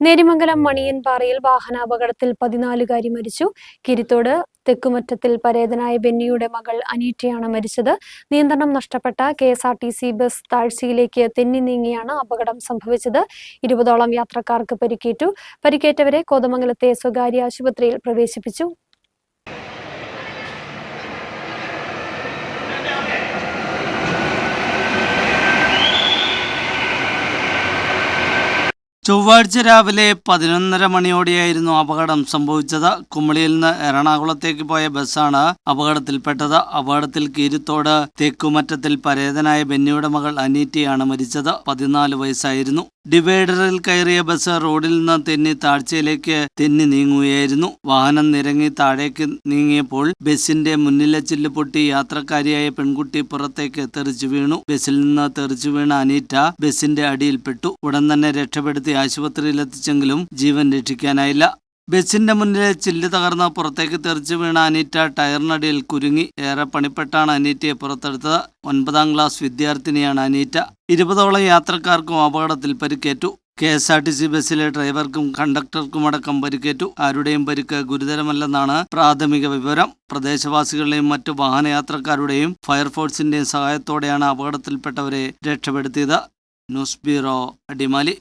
നേരിമംഗലം മണിയൻപാറയിൽ വാഹനാപകടത്തിൽ പതിനാലുകാരി മരിച്ചു. കിരിത്തോട് തെക്കുമറ്റത്തിൽ പരേതനായ ബെന്നിയുടെ മകൾ അനീറ്റയാണ് മരിച്ചത്. നിയന്ത്രണം നഷ്ടപ്പെട്ട K S R T C bus താഴ്ചയിലേക്ക് തെന്നി നീങ്ങിയാണ് അപകടം സംഭവിച്ചത്. ഇരുപതോളം യാത്രക്കാർക്ക് പരിക്കേറ്റു. പരിക്കേറ്റവരെ കോതമംഗലത്തെ സ്വകാര്യ ആശുപത്രിയിൽ പ്രവേശിപ്പിച്ചു. ചൊവ്വാഴ്ച രാവിലെ പതിനൊന്നര മണിയോടെയായിരുന്നു അപകടം സംഭവിച്ചത്. കുമളിയിൽ നിന്ന് എറണാകുളത്തേക്ക് പോയ ബസ്സാണ് അപകടത്തിൽപ്പെട്ടത്. അപകടത്തിൽ കീരിത്തോട് തേക്കുമറ്റത്തിൽ പരേതനായ ബെന്നിയുടെ മകൾ അനീറ്റയാണ് മരിച്ചത്. പതിനാല് വയസ്സായിരുന്നു. ഡിവൈഡറിൽ കയറിയ ബസ് റോഡിൽ നിന്ന് തെന്നി താഴ്ചയിലേക്ക് തെന്നി നീങ്ങുകയായിരുന്നു. വാഹനം നിരങ്ങി താഴേക്ക് നീങ്ങിയപ്പോൾ ബസിന്റെ മുന്നിലെ ചില്ല് പൊട്ടി യാത്രക്കാരിയായ പെൺകുട്ടി പുറത്തേക്ക് തെറിച്ചു വീണു. ബസിൽ നിന്ന് തെറിച്ചു വീണ അനീറ്റ ബസിന്റെ അടിയിൽപ്പെട്ടു. ഉടൻ തന്നെ രക്ഷപ്പെടുത്തി ആശുപത്രിയിലെത്തിച്ചെങ്കിലും ജീവൻ രക്ഷിക്കാനായില്ല. ബസിന്റെ മുന്നിലെ ചില്ല് തകർന്ന് പുറത്തേക്ക് തെറിച്ചു വീണ അനീറ്റ ടയറിനടിയിൽ കുരുങ്ങി. ഏറെ പണിപ്പെട്ടാണ് അനീറ്റയെ പുറത്തെടുത്തത്. ഒൻപതാം ക്ലാസ് വിദ്യാർത്ഥിനിയാണ് അനീറ്റ. ഇരുപതോളം യാത്രക്കാർക്കും അപകടത്തിൽ പരിക്കേറ്റു. K S R T C ബസ്സിലെ ഡ്രൈവർക്കും കണ്ടക്ടർക്കുമടക്കം പരിക്കേറ്റു. ആരുടെയും പരിക്ക് ഗുരുതരമല്ലെന്നാണ് പ്രാഥമിക വിവരം. പ്രദേശവാസികളുടെയും മറ്റു വാഹനയാത്രക്കാരുടെയും ഫയർഫോഴ്സിന്റെയും സഹായത്തോടെയാണ് അപകടത്തിൽപ്പെട്ടവരെ രക്ഷപ്പെടുത്തിയത്. News bureau Adimali.